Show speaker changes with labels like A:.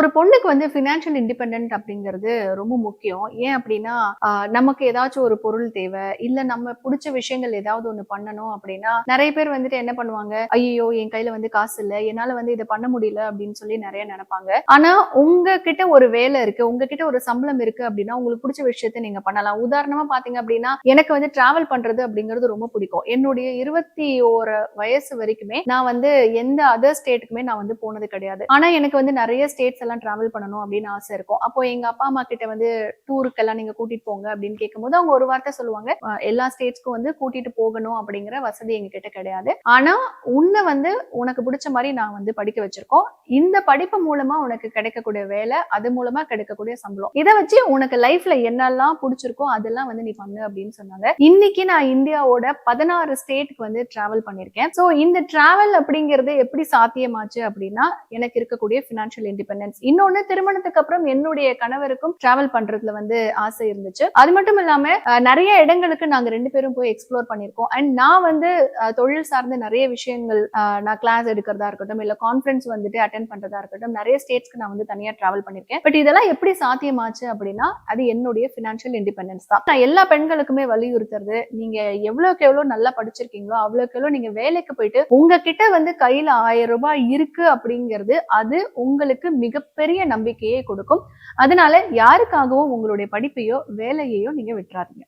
A: ஒரு பொண்ணுக்கு வந்து ஃபினான்ஷியல் இண்டிபெண்ட் அப்படிங்கிறது ரொம்ப முக்கியம். ஏன் அப்படின்னா நமக்கு ஏதாச்சும் ஒரு பொருள் தேவை இல்ல நம்ம பிடிச்ச விஷயங்கள் ஏதாவது ஒண்ணு பண்ணணும் அப்படின்னா நிறைய பேர் வந்துட்டு என்ன பண்ணுவாங்க ஐயோ என் கையில வந்து காசு இல்ல என்னால வந்து இதை பண்ண முடியல அப்படின்னு சொல்லி நிறைய நினைப்பாங்க. ஆனா உங்ககிட்ட ஒரு வேலை இருக்கு உங்ககிட்ட ஒரு சம்பளம் இருக்கு அப்படின்னா உங்களுக்கு பிடிச்ச விஷயத்த நீங்க பண்ணலாம். உதாரணமா பாத்தீங்க அப்படின்னா எனக்கு வந்து டிராவல் பண்றது அப்படிங்கிறது ரொம்ப பிடிக்கும். என்னுடைய இருபத்தி ஒரு வயசு வரைக்குமே நான் வந்து எந்த அதர் ஸ்டேட்டுக்குமே நான் வந்து போனது கிடையாது. ஆனா எனக்கு வந்து நிறைய ஸ்டேட்ஸ் எல்லாம் டிராவல் பண்ணணும் அப்படின்னு ஆசை இருக்கும். அப்போ எங்க அப்பா அம்மா கிட்ட வந்து டூருக்கெல்லாம் நீங்க கூட்டிட்டு போங்க அப்படின்னு கேட்கும்போது அவங்க ஒரு வார்த்தை சொல்லுவாங்க. எல்லா ஸ்டேட்ஸ்க்கும் வந்து கூட்டிட்டு போகணும் அப்படிங்கிற வசதி எங்க கிட்ட கிடையாது. ஆனா உன்னை வந்து உனக்கு பிடிச்ச மாதிரி நான் வந்து படிக்க வச்சிருக்கோம். இந்த படிப்பு மூலமா உனக்கு கிடைக்கக்கூடிய வேலை அது மூலமா கிடைக்கக்கூடிய சம்பளம். இதை வச்சு உனக்கு லைஃப்ல என்னெல்லாம் பிடிச்சிருக்கோ அதெல்லாம் வந்து நீ பண்ணு அப்படின்னு சொன்னாங்க. இன்னைக்கு நான் இந்தியாவோட பதினாறு ஸ்டேட்டுக்கு வந்து டிராவல் பண்ணியிருக்கேன் ஸோ இந்த டிராவல் அப்படிங்கிறது எப்படி சாத்தியமாச்சு அப்படின்னா எனக்கு இருக்கக்கூடிய ஃபினான்ஷியல் இண்டிபெண்டன்ஸ் இன்னொன்னு திருமணத்துக்கு அப்புறம் என்னுடைய கணவருக்கும் டிராவல் பண்றதுல வந்து ஆசை இருந்துச்சு. அது மட்டும் இல்லாம நிறைய இடங்களுக்கு நாங்க ரெண்டு பேரும் போய் எக்ஸ்ப்ளோர் பண்ணியிருக்கோம். அண்ட் நான் வந்து தொழில் சார்ந்த நிறைய விஷயங்கள் நான் கிளாஸ் எடுக்கிறதா இருக்கட்டும் இல்ல கான்ஃபரன்ஸ் வந்துட்டு அட்டென்ட் பண்றதா இருக்கட்டும் நிறைய ஸ்டேட்ஸ்க்கு நான் வந்து தனியா டிராவல் பண்ணியிருக்கேன். பட் இதெல்லாம் எப்படி சாத்தியமாச்சு அப்படின்னா அது என்னுடைய ஃபினான்ஷியல் இண்டிபெண்டன்ஸ் தான். நான் எல்லா பெண்களுக்குமே வலியுறுத்துறது நீங்க எவ்வளவுக்கு எவ்வளவு நல்லா படிச்சிருக்கீங்களோ அவ்வளவுக்கு எவ்வளவு நீங்க வேலைக்கு போயிட்டு உங்ககிட்ட வந்து கையில ஆயிரம் ரூபாய் இருக்கு அப்படிங்கிறது அது உங்களுக்கு மிக மிகப்பெரிய நம்பிக்கையை கொடுக்கும். அதனால யாருக்காகவும் உங்களுடைய படிப்பையோ வேலையையோ நீங்க விட்டுறாதீங்க.